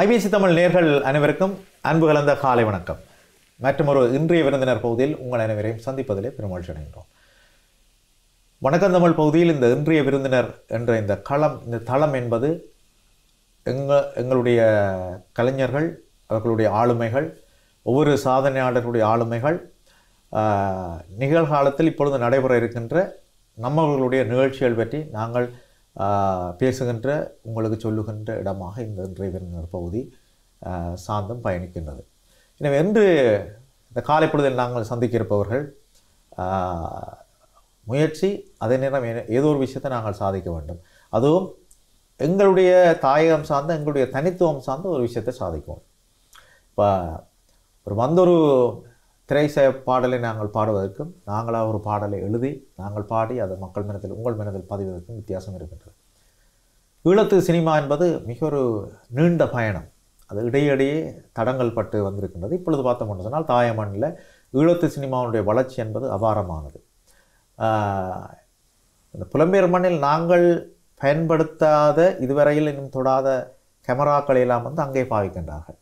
IBC Tamil நேர்கள் அனைவருக்கும் அன்பு கலந்த காலை வணக்கம். மற்றொரு இன்றைய விருந்தினர் பகுதியில் உங்கள் அனைவரையும் சந்திப்பதிலே பெருமகிழ்ச்சி அடைகின்றோம். வணக்கம் தமிழ் பகுதியில் இந்த இன்றைய விருந்தினர் என்ற இந்த களம் இந்த தளம் என்பது எங்கள் எங்களுடைய கலைஞர்கள் அவர்களுடைய ஆளுமைகள் ஒவ்வொரு சாதனையாளர்களுடைய ஆளுமைகள் நிகழ்காலத்தில் இப்பொழுது நடைபெற இருக்கின்ற நம்மவர்களுடைய நிகழ்ச்சிகள் பற்றி நாங்கள் பேசுகின்ற உங்களுக்கு சொல்லுகின்ற இடமாக இந்த இன்றைய பகுதி சாந்தம் பயணிக்கின்றது. எனவே இன்று இந்த காலை பொழுதில் நாங்கள் சந்திக்க இருப்பவர்கள் முயற்சி அதே நேரம் ஏதோ ஒரு விஷயத்தை நாங்கள் சாதிக்க வேண்டும். அதுவும் எங்களுடைய தாயகம் சார்ந்த எங்களுடைய தனித்துவம் சார்ந்த ஒரு விஷயத்தை சாதிக்கும் இப்போ ஒரு வந்தொரு திரைச பாடலை நாங்கள் பாடுவதற்கும் நாங்களாக ஒரு பாடலை எழுதி நாங்கள் பாடி அதை மக்கள் மனதில் உங்கள் மனதில் பதிவதற்கும் வித்தியாசம் இருக்கின்றது. ஈழத்து சினிமா என்பது மிக ஒரு நீண்ட பயணம். அது இடையிடையே தடங்கள் பட்டு வந்திருக்கின்றது. இப்பொழுது பார்த்தோம் சொன்னால் தாயமண்ணில் ஈழத்து சினிமாவுடைய வளர்ச்சி என்பது அபாரமானது. இந்த புலம்பெயர் மண்ணில் நாங்கள் பயன்படுத்தாத இதுவரையில் இன்னும் தொடாத கேமராக்களை எல்லாம் வந்து அங்கே பாவிக்கின்றார்கள்.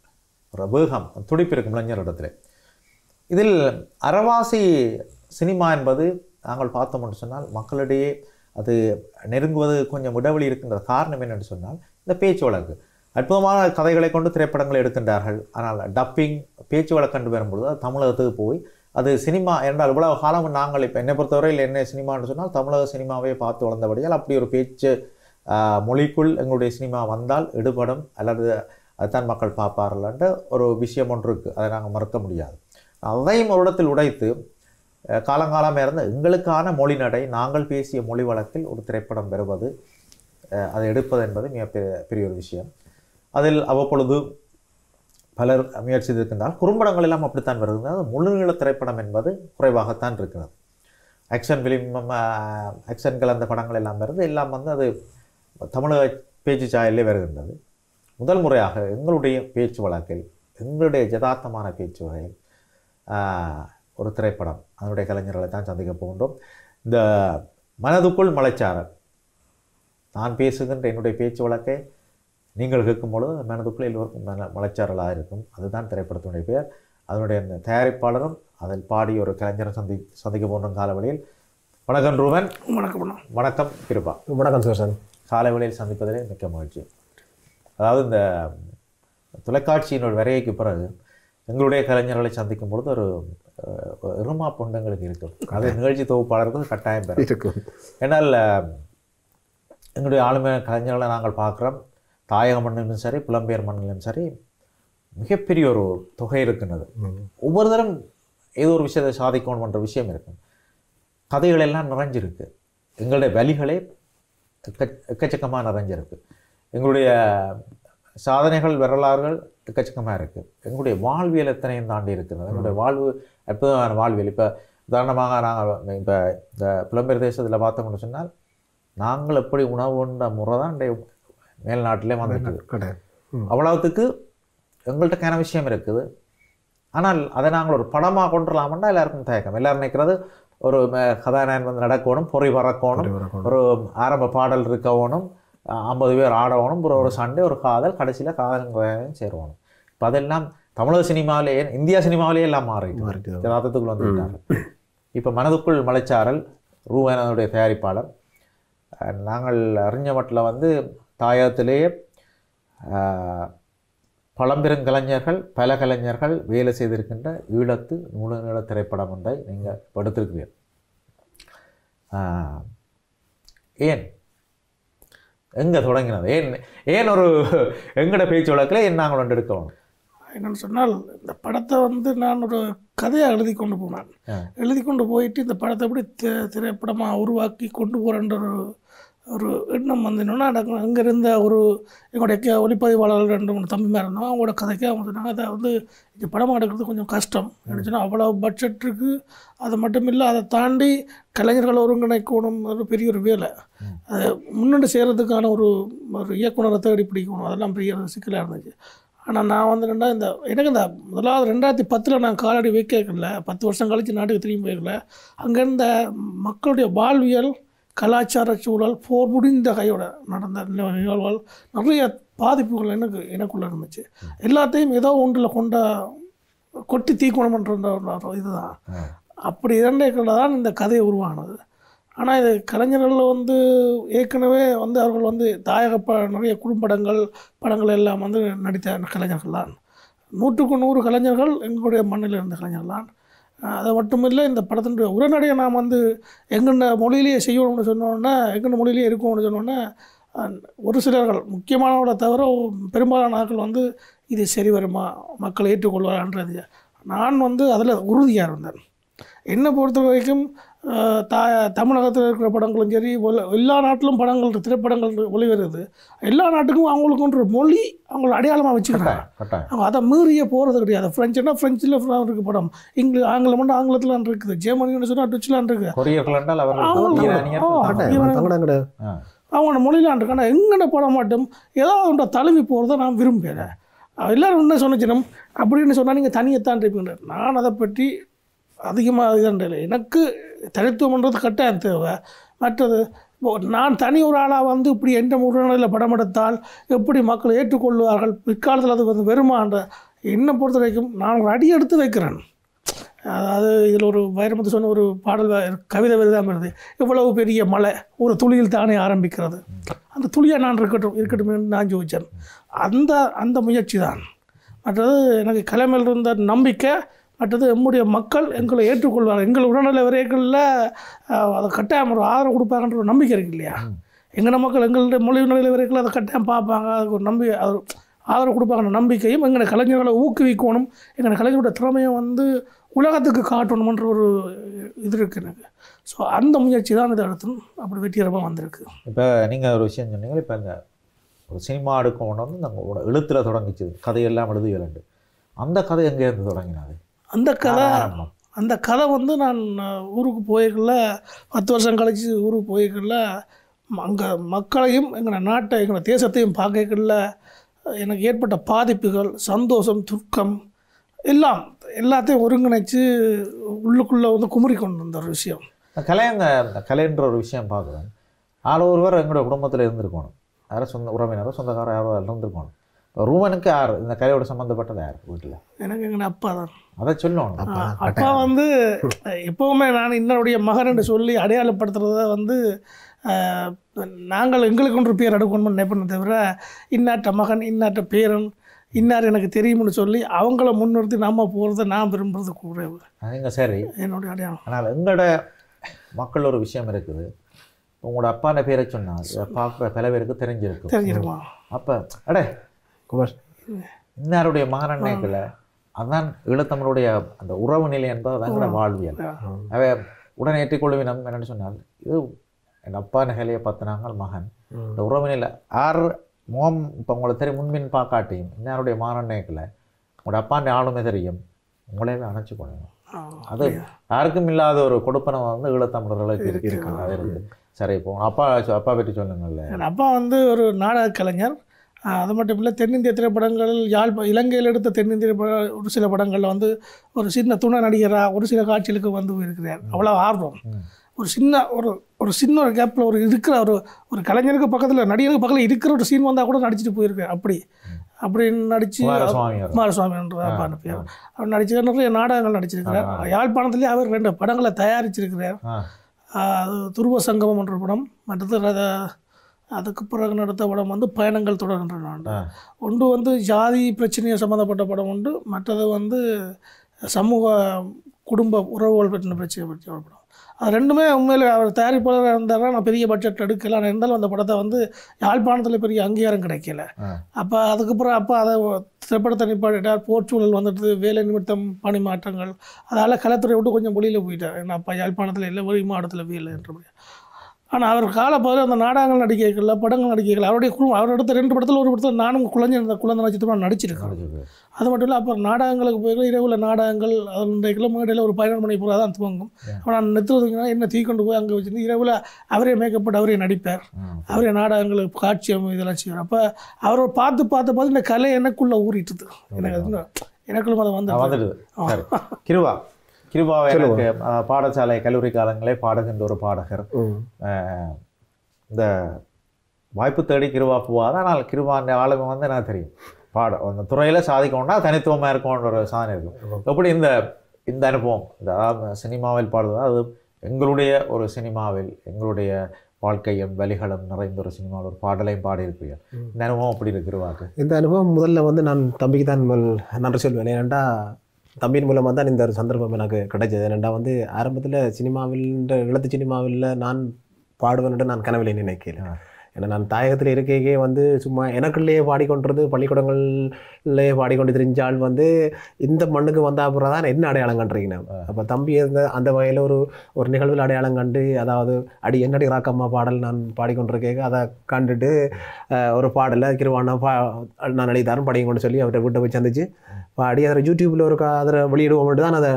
ஒரு வேகம் துடிப்பு இருக்கும் இளைஞரிடத்தில் இதில் அறவாசி சினிமா என்பது நாங்கள் பார்த்தோம் என்று சொன்னால் மக்களிடையே அது நெருங்குவது கொஞ்சம் இடைவெளி இருக்கின்ற காரணம் என்னென்னு சொன்னால் இந்த பேச்சு வழக்கு அற்புதமான கதைகளை கொண்டு திரைப்படங்களை எடுக்கின்றார்கள். ஆனால் டப்பிங் பேச்சு வழக்கு கண்டு வரும்பொழுது அது தமிழகத்துக்கு போய் அது சினிமா என்றால் இவ்வளவு காலம் நாங்கள் இப்போ என்னை பொறுத்தவரையில் என்ன சினிமான்னு சொன்னால் தமிழக சினிமாவே பார்த்து வளர்ந்தபடியால் அப்படி ஒரு பேச்சு மொழிக்குள் எங்களுடைய சினிமா வந்தால் எடுபடும் அல்லது அதுதான் மக்கள் பார்ப்பார்கள்ன்ற ஒரு விஷயம் ஒன்று இருக்குது அதை நாங்கள் மறுக்க முடியாது. அதையும் ஒரு இடத்தில் உடைத்து காலங்காலமாக இருந்த எங்களுக்கான மொழி நடை நாங்கள் பேசிய மொழி வழக்கில் ஒரு திரைப்படம் பெறுவது அதை எடுப்பது என்பது மிக பெரிய- ஒரு விஷயம். அதில் அவ்வப்பொழுது பலர் முயற்சி இருக்கின்றால் குறும்படங்கள் எல்லாம் அப்படித்தான் வருகிறது முழுநீள திரைப்படம் என்பது குறைவாகத்தான் இருக்கிறது. ஆக்ஷன் ஃபிலிம் ஆக்ஷன் கலந்த படங்கள் எல்லாம் வருது. எல்லாம் வந்து அது தமிழக பேச்சு சாயலே வருகின்றது. முதல் முறையாக எங்களுடைய பேச்சு வழக்கில் எங்களுடைய ஜதார்த்தமான பேச்சு வகையில் ஒரு திரைப்படம். அதனுடைய கலைஞர்களை தான் சந்திக்க போகின்றோம். இந்த மனதுக்குள் மலைச்சாரல். நான் பேசுகின்ற என்னுடைய பேச்சு வழக்கை நீங்கள் கேட்கும் பொழுது மனதுக்குள் எல்லோருக்கும் மன மலைச்சாரலாக இருக்கும். அதுதான் திரைப்படத்தினுடைய பெயர். அதனுடைய அந்த தயாரிப்பாளரும் அதில் பாடி ஒரு கலைஞரை சந்தி சந்திக்க போன்ற காலவழியில் வணக்கம் ரூபன். வணக்கம் வணக்கம் கிருபா. வணக்கம் சுதர்சன் காலை வேளையில் சந்திப்பதிலே மிக்க மகிழ்ச்சி. அதாவது இந்த தொலைக்காட்சியினோட வரையைக்கு பிறகு எங்களுடைய கலைஞர்களை சந்திக்கும் பொழுது ஒரு இருமா பொண்டங்களுக்கு இருக்கும். அது நிகழ்ச்சி தொகுப்பாளர்கள் கட்டாயம் பெறும். இருக்கும். ஏன்னால் எங்களுடைய ஆளுமை கலைஞர்களை நாங்கள் பார்க்குறோம். தாயக மண்ணிலும் சரி புலம்பெயர் மண்ணிலும் சரி மிகப்பெரிய ஒரு தொகை இருக்கின்றது. ஒவ்வொரு தரம் ஏதோ ஒரு விஷயத்தை சாதிக்கணும்ன்ற விஷயம் இருக்கும். கதைகள் எல்லாம் நிறைஞ்சிருக்கு. எங்களுடைய வழிகளே எக்க எக்கச்சக்கமாக நிறைஞ்சிருக்கு. எங்களுடைய சாதனைகள் வரலாறுகள் எக்கச்சக்கமாக இருக்குது எங்களுடைய வாழ்வியல் எத்தனையும் தாண்டி இருக்கிறது எங்களுடைய வாழ்வு அற்புதமான வாழ்வியல். இப்போ உதாரணமாக நாங்கள் இப்போ இந்த புலம்பெயர் தேசத்தில் பார்த்தோம்னு சொன்னால் நாங்கள் எப்படி உணவுன்ற முறை தான் இன்றைய மேல்நாட்டிலே வந்துட்டு அவ்வளவுத்துக்கு எங்கள்கிட்டக்கான விஷயம் இருக்குது. ஆனால் அதை நாங்கள் ஒரு படமாக கொண்டுலாமன்னா எல்லாருக்கும் தயக்கம். எல்லாரும் நினைக்கிறது ஒரு கதாநாயகன் வந்து நடக்கணும் பொறி பறக்கணும். ஒரு ஆரம்ப பாடல் இருக்கணும் ஐம்பது பேர் ஆடணும் ஒரு ஒரு சண்டை ஒரு காதல் கடைசியில் காதல் சேருவணும் இப்போ அதெல்லாம் தமிழக சினிமாவிலேயே இந்தியா சினிமாவிலேயே எல்லாம் மாறிட்டு யதார்த்தத்துக்குள் வந்துவிட்டாங்க இப்போ மனதுக்குள் மலைச்சாரல் ரூவனுடைய தயாரிப்பாளர். நாங்கள் அறிஞ்ச மட்டில் வந்து தாயகத்திலேயே அஹ், பழம்பெருங்கலைஞர்கள் பல கலைஞர்கள் வேலை செய்திருக்கின்ற ஈழத்து நூல நீள திரைப்படம் ஒன்றை நீங்கள் படுத்திருக்கிறீர்கள் ஏன்? எங்கே தொடங்கினது? ஏன் ஏன் ஒரு எங்கட பேச்சு வழக்கில் ஏன் நாங்கள் ஒன்று எடுக்கணும் என்னன்னு சொன்னால் இந்த படத்தை வந்து நான் ஒரு கதையாக எழுதி கொண்டு போனேன். எழுதி கொண்டு போயிட்டு இந்த படத்தை எப்படி திரைப்படமாக உருவாக்கி கொண்டு போகிறேன்ற ஒரு ஒரு எண்ணம் வந்து என்னன்னா எனக்கு அங்கே இருந்த ஒரு எங்களுடைய கே- ஒளிப்பதிவாளர்கள் ரெண்டு மூணு தம்பிமா இருந்தோம் அவங்களோட கதைக்கு அவங்க சொன்னாங்க அதை வந்து இந்த படம் எடுக்கிறது கொஞ்சம் கஷ்டம். என்ன சொன்னால் அவ்வளோ பட்ஜெட் இருக்குது அது மட்டும் இல்லை அதை தாண்டி கலைஞர்களை ஒருங்கிணைக்கணும் ஒரு பெரிய ஒரு வேலை. அதை முன்னெண்டு செய்கிறதுக்கான ஒரு ஒரு இயக்குனரை தேடி பிடிக்கணும். அதெல்லாம் பெரிய ஒரு சிக்கலாக இருந்துச்சு. ஆனால் நான் வந்து ரெண்டா இந்த எனக்கு இந்த முதலாவது ரெண்டாயிரத்தி பத்தில் நான் காலடி வைக்கல. பத்து வருஷம் கழித்து நாட்டுக்கு திரும்பி போயிருக்கல. அங்கேருந்த மக்களுடைய வாழ்வியல் கலாச்சார சூழல் போர் முடிந்த கையோட நடந்த நிக- நிகழ்வுகள் நிறைய பாதிப்புகள் எனக்கு எனக்குள்ளே இருந்துச்சு. எல்லாத்தையும் ஏதோ ஒன்றில் கொண்ட கொட்டி தீக்கணுமன்ற ஒரு இதுதான். அப்படி இரண்டைக்குள்ள தான் இந்த கதை உருவானது. ஆனால் இது கலைஞர்கள் வந்து ஏற்கனவே வந்து அவர்கள் வந்து தாயக ப நிறைய குறும்படங்கள் படங்கள் எல்லாம் வந்து நடித்த கலைஞர்கள் தான். நூற்றுக்கு நூறு கலைஞர்கள் எங்களுடைய மண்ணில் இருந்த கலைஞர்கள் தான். அது மட்டும் இல்லை இந்த படத்தினுடைய உரைநடையை நாம் வந்து எங்கென்ன மொழியிலேயே செய்யணும்னு சொன்னோன்னா எங்கென்ன மொழியிலேயே இருக்கணும்னு சொன்னோன்னே ஒரு சிலர்கள் முக்கியமானவர்களை தவிர பெரும்பாலான ஆட்கள் வந்து இது சரி வருமா மக்கள் ஏற்றுக்கொள்வாரான்றது நான் வந்து அதில் உறுதியாக இருந்தேன். என்னை பொறுத்த வரைக்கும் தா தமிழகத்தில் இருக்கிற படங்களும் சரி எல்லா நாட்டிலும் படங்கள் திரைப்படங்கள் ஒளிவருது எல்லா நாட்டுக்கும் அவங்களுக்கும் ஒரு மொழி அவங்கள அடையாளமாக வச்சுக்கிறாங்க. அவங்க அதை மீறியே போகிறது கிடையாது. ஃப்ரெஞ்சுனா ஃப்ரெஞ்சில் இருக்கு படம். இங்கிலீஷ் ஆங்கிலம் ஆங்கிலத்தில் இருக்குது. ஜெர்மனின்னு சொன்னால் டச்சுலான் இருக்குது. அவங்களோட மொழியிலான் இருக்கு. ஆனால் எங்கன படம் மட்டும் ஏதாவது ஒன்றை தழுவி போகிறத நான் விரும்புகிறேன் எல்லாரும் என்ன சொன்னிச்சினம் அப்படின்னு சொன்னால் நீங்கள் தனியைத்தான் இருப்பீங்க. நான் அதை பற்றி அதிகமாக இதன்றல எனக்கு தனித்துவம்ன்றது கட்டாயம் தேவை. மற்றது நான் தனி ஒரு ஆளாக வந்து இப்படி எந்த உடல்நிலையில் படம் எடுத்தால் எப்படி மக்கள் ஏற்றுக்கொள்வார்கள்? பிற்காலத்தில் அது வந்து வருமான்ற என்னை பொறுத்த வரைக்கும் நான் ஒரு அடி எடுத்து வைக்கிறேன். அதாவது இதில் ஒரு வைரமுத்து சொன்ன ஒரு பாடல் கவிதை விருதாமல் இருந்தது இவ்வளவு பெரிய மலை ஒரு துளியில் தானே ஆரம்பிக்கிறது. அந்த துளியாக நான் இருக்கட்டும் இருக்கட்டும் என்று நான் ஜோதிச்சேன் அந்த அந்த முயற்சி தான். மற்றது எனக்கு கலைமையில் இருந்த நம்பிக்கை மற்றது நம்முடைய மக்கள் எங்களை ஏற்றுக்கொள்வார்கள். எங்கள் உடல்நல விரைகளில் அதை கட்டாயம் ஒரு ஆதரவு கொடுப்பாங்கன்ற ஒரு நம்பிக்கை இருக்கு இல்லையா? எங்கள் மக்கள் எங்களுடைய மொழி நிலை வரைக்கும் அதை கட்டாயம் பார்ப்பாங்க. அதுக்கு ஒரு நம்பி அது ஆதரவு கொடுப்பாங்கன்ற நம்பிக்கையும் எங்களை கலைஞர்களை ஊக்குவிக்கணும் எங்களை கலைஞரோட திறமையை வந்து உலகத்துக்கு காட்டணுமன்ற ஒரு இது இருக்குது எனக்கு. ஸோ அந்த முயற்சி தான் இதை எடுத்து அப்படி வெற்றிகரமாக வந்திருக்கு. இப்போ நீங்கள் ஒரு விஷயம் சொன்னீங்க இப்போ இந்த ஒரு சினிமா எடுக்கணும் வந்து நாங்கள் எழுத்தில் தொடங்கிச்சு. கதையெல்லாம் எழுதுகிறேன் அந்த கதை எங்கேருந்து தொடங்கினாது? அந்த கதை. அந்த கதை வந்து நான் ஊருக்கு போய்க்கல பத்து வருஷம் கழிச்சு ஊருக்கு போய்க்கல அங்கே மக்களையும் எங்களை நாட்டை எங்களை தேசத்தையும் பார்க்கல எனக்கு ஏற்பட்ட பாதிப்புகள் சந்தோஷம் துக்கம் எல்லாம் எல்லாத்தையும் ஒருங்கிணைச்சு உள்ளுக்குள்ளே வந்து குமுறி கொண்டு வந்த ஒரு விஷயம். கலையங்க கலைன்ற ஒரு விஷயம் பார்க்குறேன் ஆள் ஒருவர் எங்களோட குடும்பத்தில் இருந்திருக்கணும். யாரோ சொந்த உறவினரோ சொந்தக்காரோ யாரோ இருந்திருக்கணும். ரூமனுக்கு யார்? இந்த கலையோட சம்மந்தப்பட்டது யார் வீட்டில்? எனக்கு எங்கள் அப்பா தான். அதை சொல்லணும் அப்பா வந்து எப்போவுமே நான் இன்னருடைய மகன் சொல்லி அடையாளப்படுத்துறத வந்து நாங்கள் எங்களுக்கு ஒன்று பேர் எடுக்கணும்னு நினைப்பேன் தவிர இன்னாட்ட மகன் இன்னாட்ட பேரன் இன்னார் எனக்கு தெரியும்னு சொல்லி அவங்கள முன்னிறுத்தி நாம போகிறத நான் விரும்புறது குறைவு நீங்கள் சரி. என்னுடைய அடையாளம். ஆனால் எங்களோட மக்கள் ஒரு விஷயம் இருக்குது. உங்களோட அப்பான பேரை சொன்னால் பார்க்குற பல பேருக்கு தெரிஞ்சிருக்கும். தெரிஞ்சிருமா அப்போ அடே குமார் இன்னாருடைய மகனன்னைக்குள்ள அதான் ஈழத்தமிழுடைய அந்த உறவு நிலை என்பது எங்களோட வாழ்வியல். அவை உடனே ஏற்றிக்கொள்வினம் என்னன்னு சொன்னால் இது என் அப்பா நகலையை பார்த்தினாங்க மகன். இந்த உறவு நிலை ஆறு முகம் இப்போ உங்களுக்கு தெரியும் முன்பின் பார்க்காட்டியும் இன்னாருடைய மகனன்னைக்குள்ள உங்களோட அப்பாண்ட ஆளுமே தெரியும். உங்களையே அணைச்சு கொள்ளணும் அது யாருக்கும் இல்லாத ஒரு கொடுப்பனை வந்து ஈழத்தமிழர்களுக்கு இருக்கு இருக்கு சரி இப்போ அப்பா அப்பா பற்றி சொல்லுங்கள்ல. அப்பா வந்து ஒரு நாடக கலைஞர். அது மட்டும் இல்லை தென்னிந்திய திரைப்படங்கள் யாழ் இலங்கையில் எடுத்த தென்னிந்திய ஒரு சில படங்களில் வந்து ஒரு சின்ன துணை நடிகராக ஒரு சில காட்சிகளுக்கு வந்து இருக்கிறார் அவ்வளோ ஆர்வம். ஒரு சின்ன ஒரு ஒரு சின்ன ஒரு கேப்பில் ஒரு இருக்கிற ஒரு ஒரு கலைஞருக்கு பக்கத்தில் நடிகருக்கு பக்கத்தில் இருக்கிற ஒரு சீன் வந்தால் கூட நடிச்சிட்டு போயிருக்கார். அப்படி. அப்படி நடித்து. குமாரசுவாமின்ற பேர் அவர் நடிச்சு நிறைய நாடகங்கள் நடிச்சிருக்கிறார். யாழ்ப்பாணத்துலேயே அவர் ரெண்டு படங்களை தயாரிச்சிருக்கிறார். அது துருவ சங்கமம் என்ற படம். மற்றது அதுக்கு பிறகு நடத்த படம் வந்து பயணங்கள் தொடர்கின்ற நாடு ஆ. ஒன்று வந்து ஜாதி பிரச்சனையை சம்மந்தப்பட்ட படம் உண்டு. மற்றது வந்து சமூக குடும்ப உறவுகள் பற்றின பிரச்சனை பற்றிய ஒரு படம். அது ரெண்டுமே உண்மையில் அவர் தயாரிப்பாளராக இருந்தாலும் நான் பெரிய பட்ஜெட் எடுக்கலாம் இருந்தாலும் அந்த படத்தை வந்து யாழ்ப்பாணத்தில் பெரிய அங்கீகாரம் கிடைக்கல. அப்போ அதுக்கப்புறம் அப்போ அதை திரைப்படத்தை நிப்பாட்டிட்டார் போர்ச்சூழல் வந்துட்டு வேலை நிமித்தம் பணி மாற்றங்கள். அதால் கலைத்துறை விட்டு கொஞ்சம் வெளியில் போயிட்டார். ஏன்னா அப்பா யாழ்ப்பாணத்தில் இல்லை வெளி மாவட்டத்தில் வேலை என்றபடி ஆனால் அவர் காலப்போது அந்த நாடகங்கள் நடிக்கைகள்ல படங்கள் நடிக்கைகள் அவருடைய குழு அவர் எடுத்த ரெண்டு படத்தில் ஒரு படத்தில் நானும் குழந்தை அந்த குழந்தை நட்சத்திரமாக நடிச்சிருக்கேன் நடிச்சிருக்கு. அது மட்டும் இல்லை அப்புறம் நாடகங்களுக்கு போய் இரவுல நாடகங்கள் அதன்றைக்குள்ள மேடையில் ஒரு பதினொரு மணி போல தான் துவங்கும். ஆனால் நிறுத்துறதுக்குன்னா என்ன தீ கொண்டு போய் அங்கே வச்சுருந்து இரவில் அவரே மேக்கப் போட்டு அவரே நடிப்பார். அவரே நாடகங்களுக்கு காட்சி இதெல்லாம் செய்வார். அப்போ அவரை பார்த்து பார்த்து பார்த்து இந்த கலை எனக்குள்ளே ஊறிட்டுது. எனக்கு எனக்குள்ள அதை வந்து கிருவா கிருபாவை எனக்கு பாடசாலை கல்லூரி காலங்களே பாடுகின்ற ஒரு பாடகர். இந்த வாய்ப்பு தேடி கிருபா போவாது ஆனால் கிருபான்ற ஆளுமை வந்து எனக்கு தெரியும். பாட அந்த துறையில் சாதிக்கணும்னா தனித்துவமாக இருக்கணுன்ற ஒரு சாதனை இருக்கும். எப்படி இந்த இந்த அனுபவம் இந்த சினிமாவில் பாடுவது அது எங்களுடைய ஒரு சினிமாவில் எங்களுடைய வாழ்க்கையும் வலிகளும் நிறைந்த ஒரு சினிமாவில் ஒரு பாடலையும் பாடியிருப்பீர்கள் இந்த அனுபவம் அப்படி இருக்கிறவாக்கு இந்த அனுபவம் முதல்ல வந்து நான் தம்பிக்கு தான் நன்றி சொல்வேன். ஏனெண்டா தம்பியின் மூலமாக தான் இந்த ஒரு சந்தர்ப்பம் எனக்கு கிடைச்சது. ஏனெண்டா வந்து ஆரம்பத்தில் சினிமாவில் இந்த சினிமாவில் நான் பாடுவேன் நான் கனவிலே நினைக்கிறேன் ஏன்னா நான் தாயகத்தில் இருக்கையே வந்து சும்மா எனக்குள்ளேயே பாடிக்கொண்டிருந்து பள்ளிக்கூடங்கள்லேயே பாடிக்கொண்டு தெரிஞ்சால் வந்து இந்த மண்ணுக்கு வந்த அப்புறம் தான் என்ன அடையாளம் கண்டுறீங்க அப்போ தம்பி இருந்த அந்த வகையில் ஒரு ஒரு நிகழ்வில் அடையாளம் கண்டு அதாவது அடி என்னடி ராக்கம்மா பாடல் நான் பாடிக்கொண்டிருக்கேன். அதை கண்டுட்டு ஒரு பாடலை கிருவானா பா நான் அடித்தாரும் படிங்கன்னு சொல்லி அவர்கிட்ட வீட்டை போய் சந்திச்சு பாடி அதில் யூடியூப்பில் ஒரு அதில் வெளியிடுவோம் தான் அதை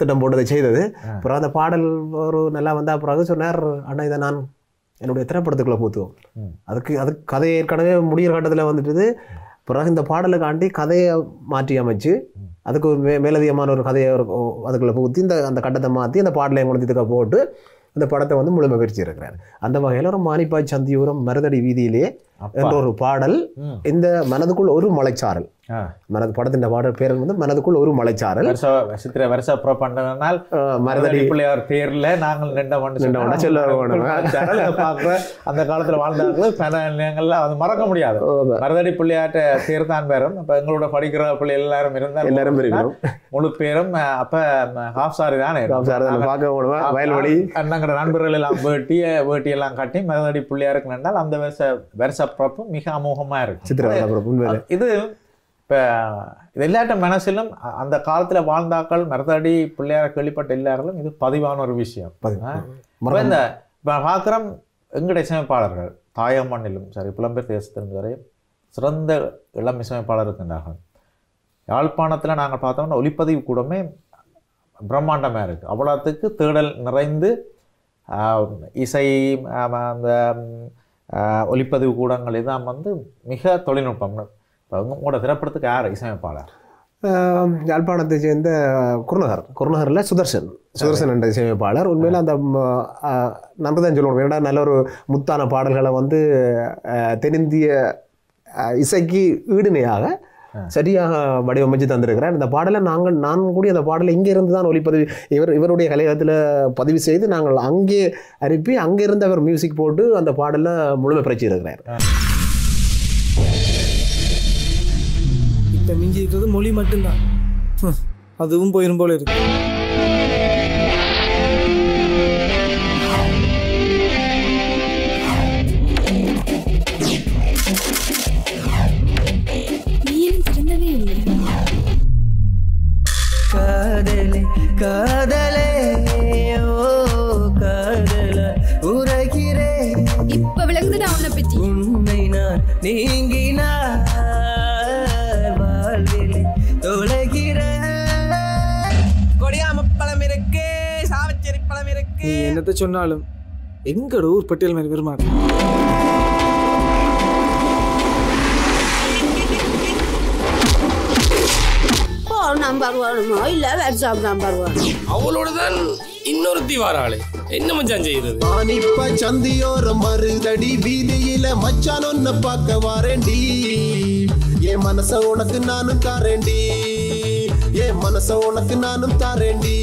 திட்டம் போட்டதை செய்தது. அப்புறம் அந்த பாடல் ஒரு நல்லா வந்த பிறகு சொன்னார் அண்ணா இதை நான் என்னுடைய திரைப்படத்துக்குள்ளே பூத்துவோம். அதுக்கு அது கதை ஏற்கனவே முடிகிற கட்டத்தில் வந்துட்டுது. பிறகு இந்த பாடலுக்காண்டி கதையை மாற்றி அமைச்சு அதுக்கு ஒரு மே மேலதிகமான ஒரு கதையை ஒரு அதுக்குள்ளே பூத்தி இந்த அந்த கட்டத்தை மாற்றி அந்த பாடலை கொண்டு இதுக்கு போட்டு அந்த படத்தை வந்து முழுமை பிரிச்சு இருக்கிறார் அந்த வகையில் ஒரு மானிப்பாய் சந்தியூரம் மருதடி வீதியிலே என்ற ஒரு பாடல். இந்த மனதுக்குள் ஒரு மலைச்சாரல். மனது படத்தின் பாடல் பேர் வந்து மனதுக்குள் ஒரு மலைச்சாரல். சித்திரை வருஷ புறப்பண்டனால் அஹ், மருதடி பிள்ளையார் தேர்ல நாங்கள் நின்ற மண்ணு சொல்ல. பார்க்குற அந்த காலத்துல வாழ்ந்தார்கள். பல அது மறக்க முடியாது. மருதடி பிள்ளையாட்ட தேர் தான் பேரும். அப்ப எங்களோட படிக்கிற பிள்ளை எல்லாரும் இருந்தால் எல்லாரும் இருக்கிறோம். முழு பேரும் அப்ப ஹாஃப் சாரி தானே. சார் அதை பார்க்க வயல்வெளி. நண்பர்கள் எல்லாம் வேட்டிய வேட்டி எல்லாம் கட்டி மருதடி பிள்ளையாருக்கு நின்றால் அந்த வருஷ வருஷ பிறப்பு மிக அமோகமா இருக்கும். சித்திரை அப்புறம் உண்மையிலே இது இப்போ இது எல்லாட்ட மனசிலும் அந்த காலத்தில் வாழ்ந்தாக்கள் மருதாடி பிள்ளையார் கேள்விப்பட்ட எல்லாரும் இது பதிவான ஒரு விஷயம்? இப்ப இந்த இப்போ பார்க்குறோம் எங்களுடைய இசையமைப்பாளர்கள் தாயமண்ணிலும் சரி புலம்பெயர் தேசத்திலும் சரி சிறந்த இளம் இசையமைப்பாளர் இருக்கின்றார்கள் யாழ்ப்பாணத்தில் நாங்கள் பார்த்தோம்னா ஒலிப்பதிவு கூடமே பிரம்மாண்டமாக இருக்குது அவ்வளோத்துக்கு தேடல் நிறைந்து இசை அந்த ஒளிப்பதிவு கூடங்கள் இதான் வந்து மிக தொழில்நுட்பம். இப்போ உங்களோட திரைப்படத்துக்கு யார் இசையமைப்பாளர்? யாழ்ப்பாணத்தை சேர்ந்த குருநகர். குருநகரில் சுதர்சன். சுதர்சன் என்ற இசையமைப்பாளர். உண்மையில் அந்த நம்ம தான் சொல்லுவோம். ஏன்னா நல்ல ஒரு முத்தான பாடல்களை வந்து தென்னிந்திய இசைக்கு ஈடுணையாக சரியாக வடிவமைச்சு தந்திருக்கிறார். இந்த பாடலை நாங்கள் நான் கூடி அந்த பாடலை இங்கே இருந்து தான் ஒளிப்பதிவு இவர் இவருடைய கலையகத்தில் பதிவு செய்து நாங்கள் அங்கே அனுப்பி அங்கே இருந்து அவர் மியூசிக் போட்டு அந்த பாடலை முழுமை பிரச்சி இருக்கிறார் இப்போ மிஞ்சி இருக்கிறது மொழி மட்டும்தான். அதுவும் போயிரும் போல இருக்கு. என்னத்த சொன்னாலும் எங்கட ஊர் பட்டியல் மாதிரி வருமாறு ஃபோன் நம்பர் வேணுமோ? இல்லை வாட்ஸ்அப் நம்பர் வேணுமோ? அவளோட தான் இன்னொருத்தி வாராளே என்ன மச்சான் செய்யறது? ஆனிப்ப சந்தியோரம் மருதடி வீதியில மச்சான் ஒன்ன பார்க்க வாரேண்டி என் மனச உனக்கு நானும் தாரேண்டி என் மனச உனக்கு நானும் தாரேண்டி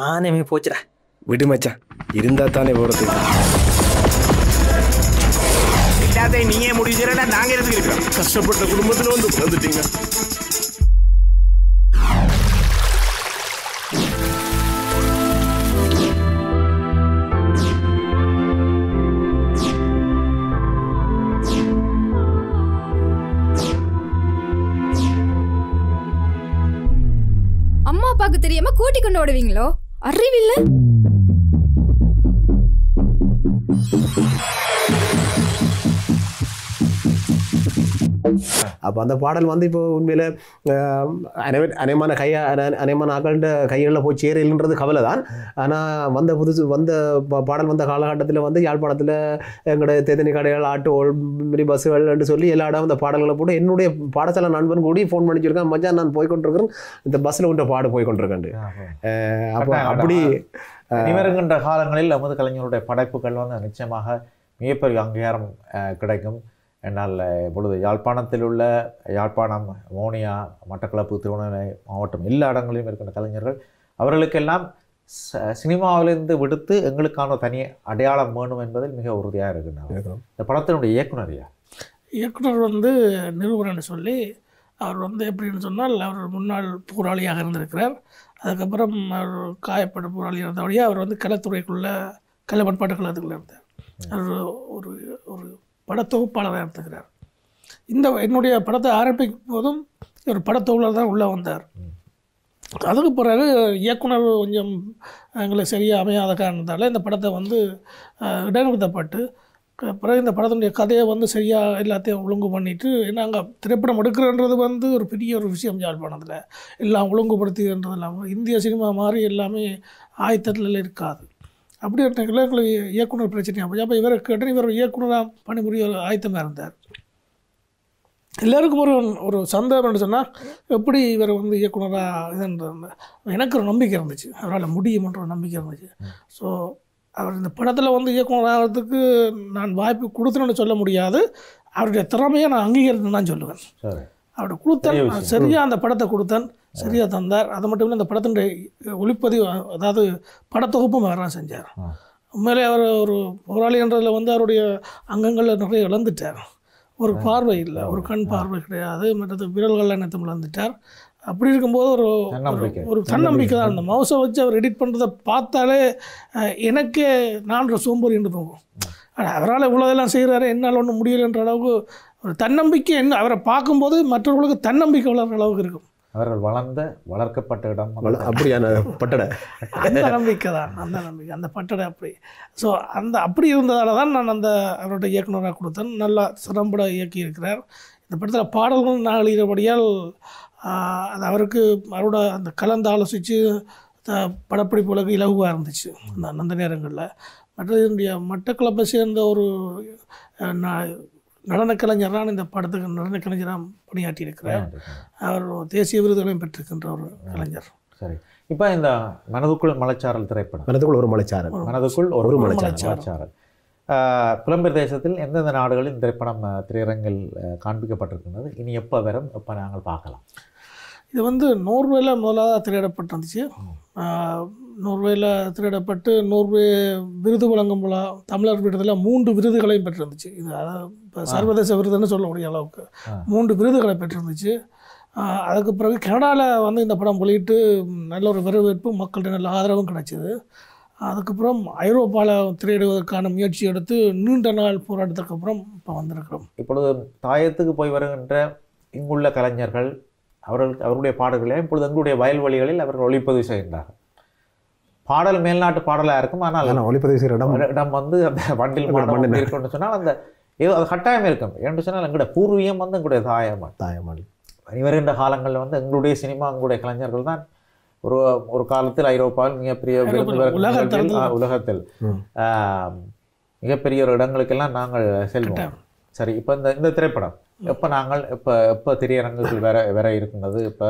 மானமே போச்சுடா. விடு மச்சான் இருந்தா தானே போறது எல்லாத்தையும் நீயே முடிவு செய்யறா நாங்க எதுக்கு இருக்கிறோம்? கஷ்டப்பட்ட குடும்பத்துல வந்து பிறந்துட்டீங்க அம்மா அப்பாவுக்கு தெரியாம கூட்டி கொண்டு ஓடுவீங்களோ? அறிவில்ல? அப்போ அந்த பாடல் வந்து இப்போ உண்மையில் அனை அனைமான கையா அனை- அனைமான ஆக்கள்கிட்ட கைகளில் போய் சேரலன்றது கவலை தான் ஆனால் வந்த புதுசு வந்த பாடல் வந்த காலகட்டத்தில் வந்து யாழ்ப்பாணத்தில் எங்களோட தேத்தனி கடைகள் ஆட்டோ மினி பஸ்ஸுகள்னு சொல்லி எல்லா இடம் அந்த பாடல்களை போட்டு என்னுடைய பாடசாலை நண்பன் கூடி ஃபோன் பண்ணி சொல்லியிருக்கேன் நான் போய் கொண்டிருக்கிறேன். இந்த பஸ்ஸில் உண்ட பாடு போய் கொண்டிருக்கேன் அப்போ அப்படி இனிவருகின்ற காலங்களில் நமது கலைஞருடைய படைப்புகள் வந்து நிச்சயமாக மிகப்பெரிய அங்கீகாரம் கிடைக்கும். என்னால் இப்பொழுது யாழ்ப்பாணத்தில் உள்ள யாழ்ப்பாணம் மோனியா மட்டக்களப்பு திருவண்ணாமலை மாவட்டம் எல்லா இடங்களிலும் இருக்கின்ற கலைஞர்கள் அவர்களுக்கெல்லாம் ச- சினிமாவிலிருந்து விடுத்து எங்களுக்கான தனி அடையாளம் வேணும் என்பதில் மிக உறுதியாக இருக்கின்றனர். இந்த படத்தினுடைய இயக்குனர் யார்? இயக்குனர் வந்து நிறுவனம்னு சொல்லி அவர் வந்து எப்படின்னு சொன்னால் அவர் முன்னாள் போராளியாக இருந்திருக்கிறார். அதுக்கப்புறம் அவர் காயப்பட்ட போராளி இருந்தபடியே அவர் வந்து கலைத்துறைக்குள்ள கலை பண்பாட்டு கழகத்துக்குள்ள இருந்தார் அவர் ஒரு ஒரு படத்தொகுப்பாளராக இருந்துக்கிறார். இந்த என்னுடைய படத்தை ஆரம்பிக்கும் போதும் ஒரு படத்தொகுப்பாளர் தான் உள்ளே வந்தார். அதுக்கு பிறகு இயக்குனர் கொஞ்சம் எங்களுக்கு சரியாக அமையாத காரணத்தால் இந்த படத்தை வந்து இடைநிறுத்தப்பட்டு பிறகு இந்த படத்தினுடைய கதையை வந்து சரியாக எல்லாத்தையும் ஒழுங்கு பண்ணிட்டு அங்கே திரைப்படம் எடுக்கிறன்றது வந்து ஒரு பெரிய ஒரு விஷயம் யாழ்ப்பாணத்தில். எல்லாம் ஒழுங்குபடுத்தின்றது இல்லாமல் இந்திய சினிமா மாதிரி எல்லாமே ஆயத்தத்தில் இருக்காது. அப்படி இருக்கல இயக்குனர் பிரச்சனையாக போச்சு அப்போ இவரை கேட்டு இவர் இயக்குனராக பணிபுரிய ஆயத்தமாக இருந்தார். எல்லாருக்கும் ஒரு ஒரு சந்தேகம் சொன்னால் எப்படி இவர் வந்து இயக்குனராக இதுன்றது எனக்கு ஒரு நம்பிக்கை இருந்துச்சு. அவரால் முடியுமன்ற ஒரு நம்பிக்கை இருந்துச்சு. ஸோ அவர் இந்த படத்தில் வந்து இயக்குனராகிறதுக்கு நான் வாய்ப்பு கொடுத்தேன்னு சொல்ல முடியாது. அவருடைய திறமையை நான் அங்கீகரித்து தான் சொல்லுவேன். அவருடைய கொடுத்தேன். சரியாக அந்த படத்தை கொடுத்தேன் சரியாக தந்தார். அது மட்டும் இல்லை இந்த படத்தினுடைய ஒளிப்பதிவு அதாவது படத்தொகுப்பும் அவர் தான் செஞ்சார். உண்மையிலே அவர் ஒரு போராளின்றதில் வந்து அவருடைய அங்கங்களில் நிறைய இழந்துட்டார். ஒரு பார்வை இல்லை ஒரு கண் பார்வை கிடையாது. மற்றது விரல்கள் அனைத்தும் இழந்துட்டார். அப்படி இருக்கும்போது ஒரு. ஒரு தன்னம்பிக்கை. தான். அந்த மவுஸை வச்சு அவர் எடிட் பண்ணுறதை பார்த்தாலே எனக்கே நான் ஒரு சோம்பேறி என்று தோணும் ஆனா, அவரால் இவ்வளோதெல்லாம் செய்கிறாரு என்னால் ஒன்றும் முடியலைன்ற அளவுக்கு ஒரு தன்னம்பிக்கை என்ன? அவரை பார்க்கும்போது மற்றவர்களுக்கு தன்னம்பிக்கை வளர்கிற அளவுக்கு இருக்கும். அவர்கள் வளர்ந்த வளர்க்கப்பட்ட இடம். அப்படியான பட்டடை. அந்த நம்பிக்கை தான் அந்த நம்பிக்கை அந்த பட்டடை அப்படி. ஸோ அந்த அப்படி இருந்ததால தான் நான் அந்த அவரோட இயக்குனராக கொடுத்தேன். நல்லா சிறம்பட இயக்கி இருக்கிறார் இந்த படத்தில் பாடல்கள் நான் ஆஹ், அது அவருக்கு அவரோட அந்த கலந்து ஆலோசித்து படப்பிடிப்புகளுக்கு இலகுவாக இருந்துச்சு அந்த அந்த நேரங்களில். மற்றது என்னுடைய மட்டக்களப்பை சேர்ந்த ஒரு அஹ், ந- நடனக் கலைஞரான இந்த படத்துக்கு நடனக் கலைஞராக பணியாற்றி இருக்கிறார் அவர் தேசிய விருதுகளையும் பெற்றிருக்கின்ற ஒரு கலைஞர். சரி. இப்போ இந்த மனதுக்குள் மலைச்சாரல் திரைப்படம். மனதுக்குள் ஒரு மலைச்சாரல். மனதுக்குள் ஒரு ஒரு மலைச்சாரல் மலைச்சாரல். மலைச்சாரல். ஆஹ், புலம்பெயர் தேசத்தில் எந்தெந்த நாடுகளில் இந்த திரைப்படம் திரையரங்கில் காண்பிக்கப்பட்டிருக்கின்றது? இனி எப்போ வரும்? எப்போ நாங்கள் பார்க்கலாம்? இது வந்து நோர்வேல முதலாக திரையிடப்பட்டிருந்துச்சு. ஆஹ் நோர்வேல திரையிடப்பட்டு நோர்வே விருது வழங்கும் விழா தமிழர் விருதில் மூன்று விருதுகளையும் பெற்றிருந்துச்சு. இது இப்போ சர்வதேச விருதுன்னு சொல்லக்கூடிய அளவுக்கு. மூன்று விருதுகளை பெற்றிருந்துச்சு. அதுக்கு பிறகு கனடாவில் வந்து இந்த படம் வெளியிட்டு நல்ல ஒரு வரவேற்பு மக்கள்கிட்ட நல்ல ஆதரவும் கிடைச்சிது. அதுக்கப்புறம் ஐரோப்பாவில் திரையிடுவதற்கான முயற்சி எடுத்து நீண்ட நாள் போராட்டத்துக்கு அப்புறம் இப்போ வந்திருக்கிறோம். இப்பொழுது தாயத்துக்கு போய் வருகின்ற இங்குள்ள கலைஞர்கள் அவர்கள் அவருடைய பாடல்களை இப்பொழுது எங்களுடைய வயல்வெளிகளில் அவர்கள் ஒளிப்பதிவு செய்கின்றார்கள். பாடல் மேல்நாட்டு பாடலாக இருக்கும். ஆனால் ஒளிப்பதிவு செய்கிற இடம் இடம் வந்து அந்த வண்டில் மாடம். இருக்குன்னு சொன்னால் அந்த ஏதோ அது கட்டாயம் இருக்கும். ஏன்னு சொன்னால் எங்களுடைய பூர்வீகம் வந்து எங்களுடைய தாயமான் தாயமான் இனி வருகின்ற காலங்களில் வந்து எங்களுடைய சினிமா எங்களுடைய கலைஞர்கள் தான் ஒரு ஒரு காலத்தில் ஐரோப்பாவில் மிகப்பெரிய உலகத்தில் மிகப்பெரிய ஒரு இடங்களுக்கெல்லாம் நாங்கள் செல்வோம். சரி இப்போ இந்த இந்த திரைப்படம் எப்போ நாங்கள் எப்போ எப்போ திரையரங்குகள் வேற வேற இருக்கின்றது இப்போ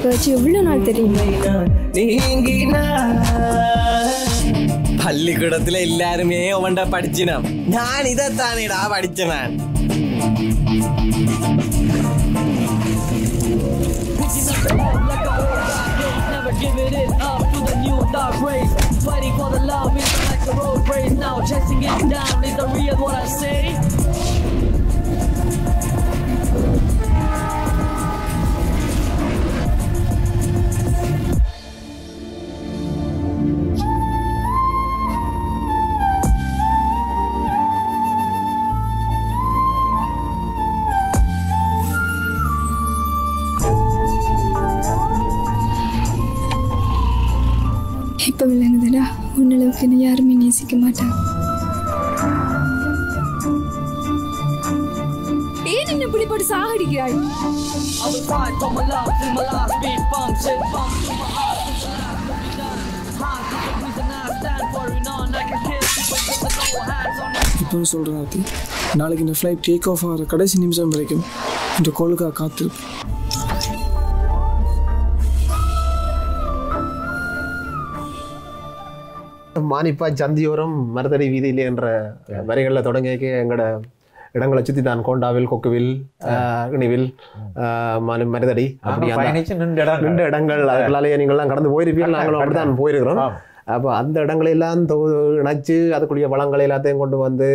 விட்டுக்க வச்சு எவ்வளவு நாள் தெரியுமா நீங்கினா பள்ளிக்கூடத்துல எல்லாருமே அவன்டா படிச்சினான் நான் இதைத்தானேடா படிச்சனான். Fighting for the love is like a road race. Now chasing it down is the real what I say. இப்போ விளங்குதுடா உன்னளவுக்கு என்னை யாருமே நேசிக்க மாட்டாங்க ஏன் என்ன இப்படி போட்டு சாகடிக்கிறாய் இப்போ சொல்கிறேன் நாளைக்கு இந்த ஃப்ளைட் டேக் ஆஃப் ஆகிற கடைசி நிமிஷம் வரைக்கும் இந்த கோளுக்காக காத்திருப்பேன் மானிப்பா சந்தியோரம் மருதடி வீதியிலே என்ற வரிகளில் தொடங்கி எங்களோட இடங்களை சுற்றி தான். கோண்டாவில் கொக்குவில் இணிவில் மருதடி. அப்படி நின்ற இடங்கள். அதுக்குள்ளாலேயே நீங்கள்லாம் கடந்து போயிருப்பீங்க நாங்களும் அப்படி தான் போயிருக்கிறோம். அப்போ அந்த இடங்களெல்லாம் தொ இணைச்சு அதுக்குரிய வளங்களை எல்லாத்தையும் கொண்டு வந்து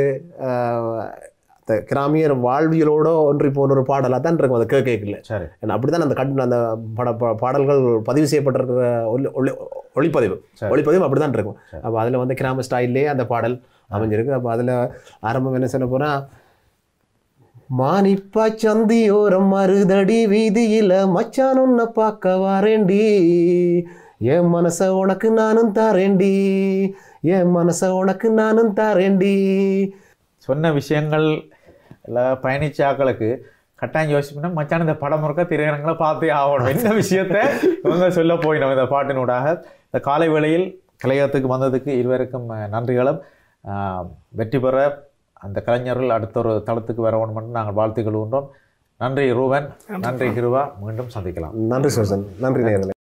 அந்த கிராமியர் வாழ்வியலோட ஒன்றி போன ஒரு பாடலாக தான் இருக்கும். அதை கேட்கல. சரி. ஏன்னா அப்படிதான் அந்த கட் அந்த பட பாடல்கள் பதிவு செய்யப்பட்டிருக்கிற ஒலி ஒளி ஒளிப்பதிவு. ஒளிப்பதிவு அப்படி தான் இருக்கும். அப்போ அதில் வந்து கிராம ஸ்டைல்லே அந்த பாடல் அமைஞ்சிருக்கு. அப்போ அதில் ஆரம்பம் என்ன சொல்ல போனால் மானிப்பா சந்தியோரம் மருதடி வீதியில மச்சான் உன்னை பார்க்க வாரேண்டி என் மனச உனக்கு நானும் தாரேண்டி என் மனச உனக்கு நானும் தாரேண்டி சொன்ன விஷயங்கள் எல்லாம் பயணிச்ச ஆக்களுக்கு கட்டாயம் யோசிப்புனா மச்சான் இந்த படம் முறுக்க திரையரங்களை பார்த்தே ஆகணும். இந்த விஷயத்த இவங்க சொல்ல போயினோம் இந்த பாட்டினூடாக? இந்த காலை வேளையில் கலையகத்துக்கு வந்ததுக்கு இருவருக்கும் நன்றிகளும். வெற்றி பெற அந்த கலைஞர்கள் அடுத்த ஒரு தளத்துக்கு வரணும் என்று நாங்கள் வாழ்த்துக் கொள்கின்றோம். நன்றி ரூபன் நன்றி. கிருவா மீண்டும் சந்திக்கலாம். நன்றி சுசன். நன்றி